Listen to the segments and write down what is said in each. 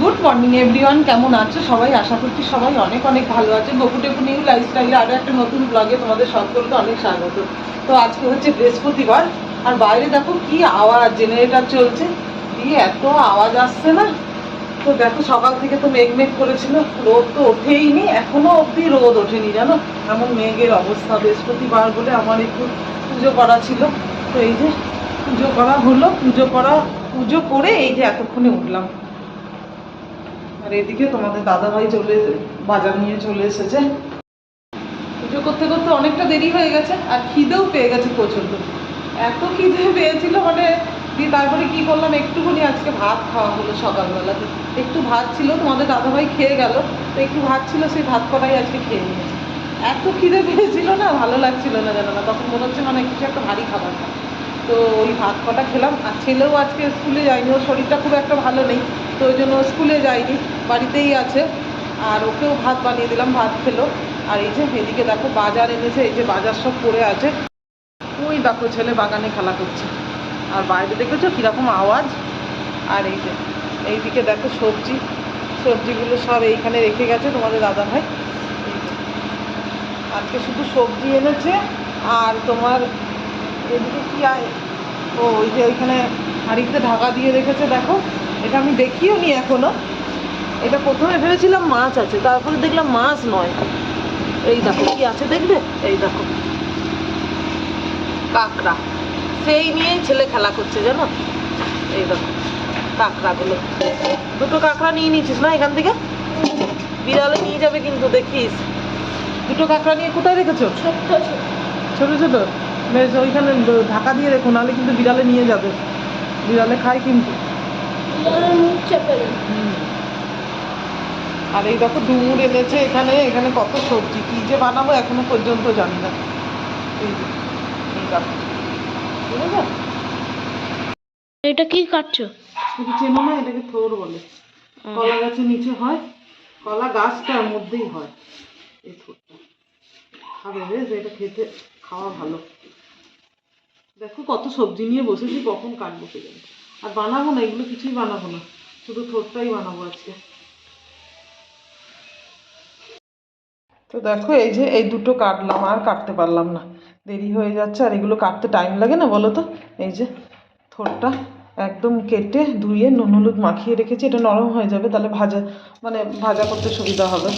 Good morning everyone কেমন আছো? সবাই আশা করছি সবাই অনেক অনেক ভালো আছে। গপু টেপু নিউ লাইফস্টাইলে আরও একটা নতুন ব্লগে তোমাদের সকলকে অনেক স্বাগত। তো আজকে হচ্ছে বৃহস্পতিবার। আর বাইরে দেখো কি আওয়াজ জেনারেটর চলছে। দিয়ে এত আওয়াজ আসছে না? তো দেখো সকাল থেকে তো মেঘ মেঘ করেছিল। রোদ তো ওঠেইনি, এখনও অবধি রোদ ওঠেনি, জানো? এমন মেঘের অবস্থা বৃহস্পতিবার বলে আমার একটু পুজো করা ছিল। তো এই যে পুজো করা হলো, পুজো করা, পুজো করে এই যে এতক্ষণে উঠলাম। এদিকে, তোমাদের দাদা ভাই চলে, বাজার নিয়ে চলে এসেছে। পুজো করতে করতে অনেকটা দেরি হয়ে গেছে, আর খিদেও পেয়ে গেছে প্রচণ্ড এত খিদে পেয়েছিল মানে দিয়ে তারপরে কি করলাম, একটুখানি আজকে ভাত খাওয়া হলো সকালবেলাতে। একটু ভাত ছিল, তোমাদের দাদা ভাই খেয়ে গেল, তো একটু ভাত ছিল, সেই ভাত করাই আজকে খেয়ে নিয়েছি। এত খিদে পেয়েছিল না, ভালো লাগছিল না জানো না, তখন মনে হচ্ছে মানে কিছু একটা ভারী খাবার খাই। তো ওই ভাত কটা খেলাম, আর ছেলেও আজকে স্কুলে যায়নি, ওর শরীরটা খুব একটা ভালো নেই, তো ওই জন্য স্কুলে যায়নি। বাড়িতেই আছে। আর ওকেও ভাত বানিয়ে দিলাম, ভাত খেলো। আর এই যে এদিকে দেখো বাজার এনেছে, এই যে বাজার সব পড়ে আছে। ওই দেখো ছেলে বাগানে খেলা করছে। আর বাইরে দেখেছ কীরকম আওয়াজ? আর এই যে, এইদিকে দেখো সবজি। সবজিগুলো সব এইখানে রেখে গেছে তোমাদের দাদা ভাই। আজকে শুধু সবজি এনেছে। আর তোমার এদিকে কি আয়? ও, ওই যে ওইখানে হাঁড়িতে ঢাকা দিয়ে রেখেছে, দেখো। এটা আমি দেখিও নি এখনও। এটা প্রথমে ভেবেছিলাম মাছ আছে তারপরে দেখলাম মাছ নয়। এই দেখো কি আছে দেখবে? এই দেখো। কাঁকড়া। সেই নিয়েই ছেলে খেলা করছে জানো? এই দেখো কাঁকড়াগুলো। দুটো কাঁকড়া নিয়ে নিয়েছিস না এখান থেকে? বিড়ালে নিয়ে যাবে কিন্তু দেখিস। দুটো কাঁকড়া নিয়ে কোথায় রেখেছো? ছোট ছোট ছোট? বেশ ওইখানে ঢাকা দিয়ে রেখো নাহলে কিন্তু বিড়ালে নিয়ে যাবে। বিড়ালে খায় কিন্তু। দেয়। আর এই দেখো ডুমুর এনেছে এখানে এখানে কত সবজি কি যে বানাবো এখনও পর্যন্ত জানি না। এই যে এই দেখো। এটা কি কাটছো? চেনো না এটাকে থোর বলে। কলা গাছের নিচে হয় কলা গাছটার মধ্যেই হয়। এই থোরটা। খাবে বেশ এটা খেতে খাওয়া ভালো। দেখো কত সবজি নিয়ে বসেছি কখন কাটবো জানে। আর বানাবো না এগুলো কিছুই বানাবো না। শুধু থোরটাই বানাবো আজকে। তো দেখো, এই যে এই দুটো কাটলাম, আর কাটতে পারলাম না। দেরি হয়ে যাচ্ছে, আর এগুলো কাটতে টাইম লাগে না বলো তো? এই যে থোরটা একদম কেটে ধুয়ে নুন হলুদ মাখিয়ে রেখেছি, এটা নরম হয়ে যাবে, তাহলে ভাজা মানে ভাজা করতে সুবিধা হবে।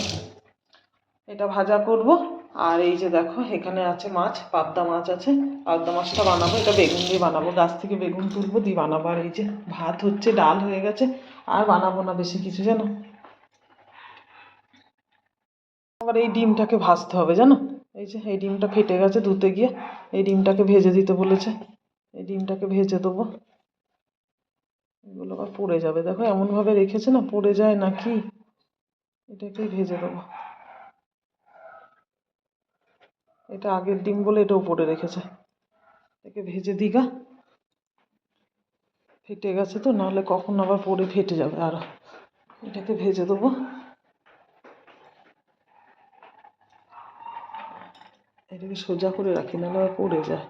এটা ভাজা করব, আর এই যে দেখো, এখানে আছে মাছ, পাবদা মাছ আছে। পাবদা মাছটা বানাবো, এটা বেগুন দিয়ে বানাবো, গাছ থেকে বেগুন তুলবো, দিয়ে বানাবো। আর এই যে ভাত হচ্ছে, ডাল হয়ে গেছে, আর বানাবো না বেশি কিছু, জানো? আবার এই ডিমটাকে ভাজতে হবে, জানো? এই যে, এই ডিমটা ফেটে গেছে ধুতে গিয়ে। এই ডিমটাকে ভেজে দিতে বলেছে। এই ডিমটাকে ভেজে দেবো। এগুলো আবার পড়ে যাবে। দেখো, এমনভাবে রেখেছে না, পড়ে যায় নাকি এটাকেই ভেজে দেবো। এটা আগের ডিম বলে এটাও উপরে রেখেছে। এটাকে ভেজে দিগা ফেটে গেছে তো, নাহলে কখন আবার পড়ে ফেটে যাবে আরও। এটাকে ভেজে দেবো। এটাকে সোজা করে রাখি, নাহলে আবার পড়ে যায়।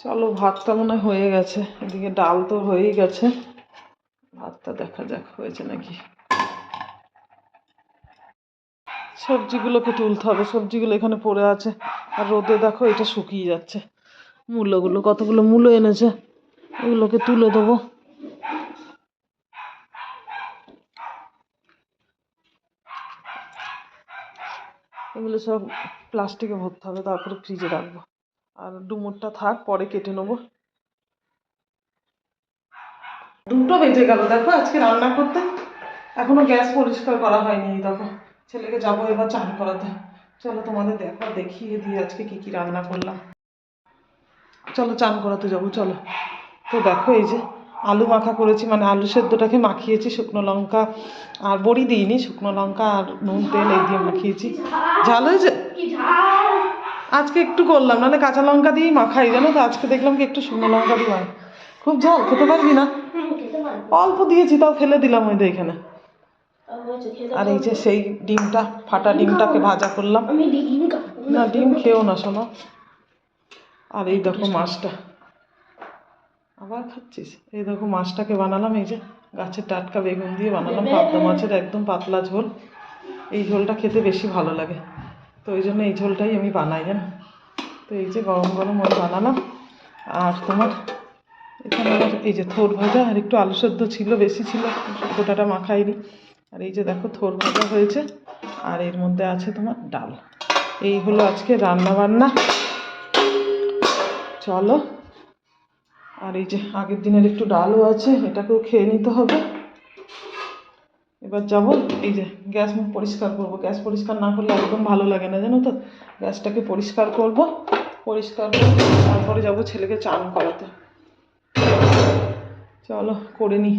চলো, ভাতটা মনে হয় গেছে। এদিকে ডাল তো হয়েই গেছে। ভাতটা দেখা যাক, হয়েছে নাকি? সবজিগুলোকে তুলতে হবে, সবজিগুলো এখানে পড়ে আছে। আর রোদে দেখো, এটা শুকিয়ে যাচ্ছে। মূলোগুলো কতগুলো মূলো এনেছে এগুলোকে তুলে দেবো। এগুলো সব প্লাস্টিকে ভরতে হবে, তারপরে ফ্রিজে রাখব। আর ডুমুরটা থাক, পরে কেটে নেব। দুটো বেজে গেল, দেখো আজকে রান্না করতে। এখনও গ্যাস পরিষ্কার করা হয়নি, দেখো। ছেলেকে যাব এবার চান করাতে। চলো তোমাদের দেখো, দেখিয়ে দিই আজকে কি কি রান্না করলাম। চলো চান করাতে যাব, চলো। তো দেখো এই যে আলু মাখা করেছি মানে আলু সেদ্ধটাকে মাখিয়েছি শুকনো লঙ্কা আর বড়ি দিইনি শুকনো লঙ্কা আর নুন তেল এই দিয়ে মাখিয়েছি। ঝাল হয়েছে? আজকে একটু করলাম নাহলে কাঁচা লঙ্কা দিয়েই মাখাই জানো তো? আজকে দেখলাম কি একটু শুকনো লঙ্কা দিয়ে খুব ঝাল খেতে পারবি না? অল্প দিয়েছি তাও ফেলে দিলাম ওই এখানে। আর খেতে আর এই যে সেই ডিমটা ফাটা ডিমটাকে ভাজা করলাম। না ডিম খেও না। শোনো। আর এই দেখো মাছটা। আবার খাচ্ছিস? এই দেখো মাছটাকে বানালাম এই যে গাছের টাটকা বেগুন দিয়ে বানালাম পাবদা মাছের একদম পাতলা ঝোল। এই ঝোলটা খেতে বেশি ভালো লাগে। তো ওই জন্য এই ঝোলটাই আমি বানাই জানো? তো এই যে গরম গরম ওই বানালাম। আর তোমার এখানে আমার এই যে থোর ভাজা আর একটু আলু সেদ্ধ ছিল বেশি ছিল গোটাটা মাখাইনি। আর এই যে দেখো থোর ভাজা হয়েছে আর এর মধ্যে আছে তোমার ডাল। এই হলো আজকে রান্না বান্না চলো আর এই যে আগের দিনের একটু ডালও আছে, এটাকেও খেয়ে নিতে হবে। এবার যাব, এই যে গ্যাস পরিষ্কার করব। গ্যাস পরিষ্কার না করলে একদম ভালো লাগে না, জানো তো? গ্যাসটাকে পরিষ্কার করব, পরিষ্কার করে তারপরে যাব ছেলেকে চান করাতে। চলো, করে নিই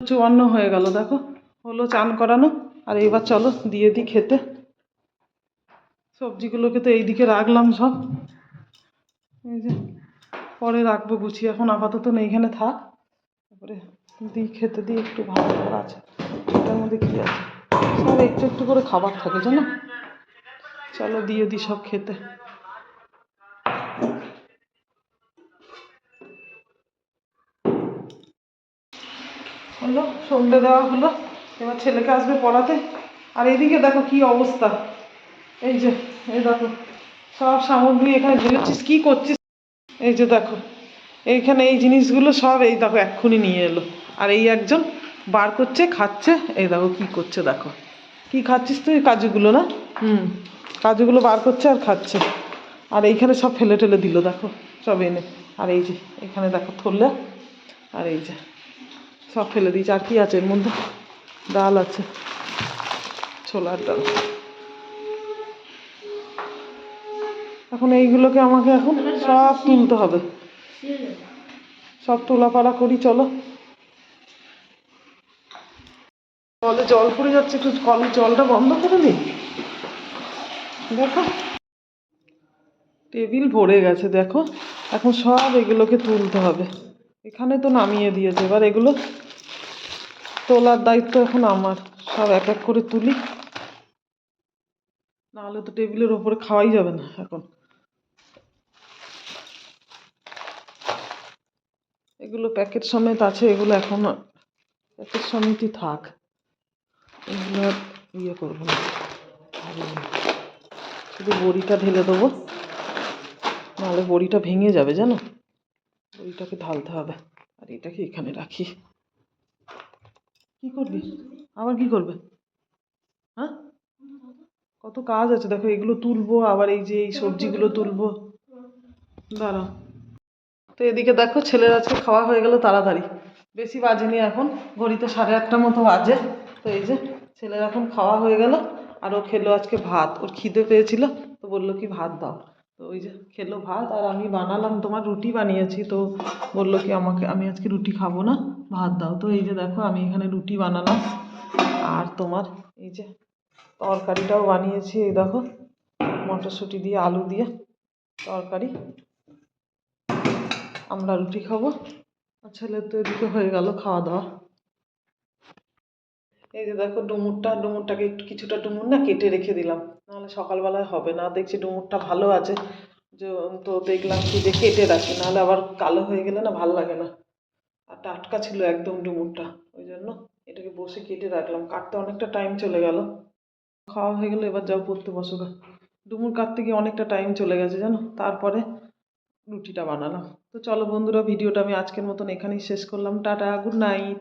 চুয়ান্ন হয়ে গেল, দেখো। হলো চান করানো, আর এবার চলো, দিয়ে দিই খেতে। সবজিগুলোকে তো এইদিকে রাখলাম সব। এই যে পরে রাখব গুছিয়ে এখন আপাতত না এইখানে থাক। তারপরে দিই খেতে দিই একটু ভালো খাবার আছে। এটার মধ্যে কী আছে? সব একটু একটু করে খাবার থাকে, জানো? চলো দিয়ে দিই সব খেতে। হলো, সন্ধে দেওয়া হলো। এবার ছেলেকে আসবে পড়াতে। আর এদিকে দেখো কি অবস্থা। এই যে, এই দেখো, সব সামগ্রী এখানে ঢেলেছিস, কি করছিস? এই যে দেখো, এইখানে এই জিনিসগুলো সব এই দেখো এক্ষুনি নিয়ে এলো। আর এই একজন বার করছে, খাচ্ছে, এই দেখো কি করছে দেখো। কি খাচ্ছিস তুই? কাজুগুলো না? হুম, কাজুগুলো বার করছে আর খাচ্ছে। আর এইখানে সব ফেলে টেলে দিল, দেখো, সব এনে। আর এই যে, এখানে দেখো থরলে আর এই যে, সব ফেলে দিয়েছে। আর কি আছে এর মধ্যে? ডাল আছে, ছোলার ডাল। এখন এইগুলোকে আমাকে এখন সব তুলতে হবে। সব তোলাপাড়া করি, চলো। কলে জল পড়ে যাচ্ছে, একটু কলের জলটা বন্ধ করে দিই দেখো। টেবিল ভরে গেছে, দেখো। এখন সব এগুলোকে তুলতে হবে। এখানে তো নামিয়ে দিয়েছে, এবার এগুলো তোলার দায়িত্ব এখন আমার। সব এক এক করে তুলি। নাহলে তো টেবিলের ওপরে খাওয়াই যাবে না এখন। এগুলো প্যাকেট সমেত আছে, এগুলো এখন প্যাকেট সমেতই থাক। এগুলো ইয়ে করব শুধু বড়িটা ঢেলে দেবো। নাহলে বড়িটা ভেঙে যাবে, জানো? বড়িটাকে ঢালতে হবে। আর এটাকে এখানে রাখি। কি করবি? আবার কি করবে? হ্যাঁ? কত কাজ আছে। দেখো, এগুলো তুলবো, আবার এই যে এই সবজিগুলো তুলবো। দাঁড়াও তো এদিকে দেখো ছেলের আজকে খাওয়া হয়ে গেল তাড়াতাড়ি। বেশি বাজেনি এখন, ঘড়িতে সাড়ে আটটা মতো বাজে। তো এই যে ছেলের এখন খাওয়া হয়ে গেল, আর ও খেলো আজকে ভাত। ওর খিদে পেয়েছিল, তো বলল কি ভাত দাও। তো ওই যে খেলো ভাত, আর আমি বানালাম, তোমার রুটি বানিয়েছি, তো বলল কি আমাকে, আমি আজকে রুটি খাব না, ভাত দাও। তো এই যে দেখো, আমি এখানে রুটি বানালাম, আর তোমার এই যে তরকারিটাও বানিয়েছি, এই দেখো, মটরশুঁটি দিয়ে, আলু দিয়ে তরকারি। আমরা রুটি খাব। আর ছেলের তো এদিকে হয়ে গেল খাওয়া দাওয়া। এই যে দেখো ডুমুরটা, ডুমুরটাকে একটু কিছুটা ডুমুর না কেটে রেখে দিলাম। নাহলে সকালবেলায় হবে না। দেখছি ডুমুরটা ভালো আছে। যে তো দেখলাম কি যে কেটে রাখি। নাহলে আবার কালো হয়ে গেলে না ভালো লাগে না। আর টাটকা ছিল একদম ডুমুরটা। ওই জন্য এটাকে বসে কেটে রাখলাম। কাটতে অনেকটা টাইম চলে গেল। খাওয়া হয়ে গেলে, এবার যাও পড়তে বসো ডুমুর কাটতে গিয়ে অনেকটা টাইম চলে গেছে জানো? তারপরে রুটিটা বানালাম। তো চলো বন্ধুরা ভিডিওটা আমি আজকের মতন এখানেই শেষ করলাম। Tata good night.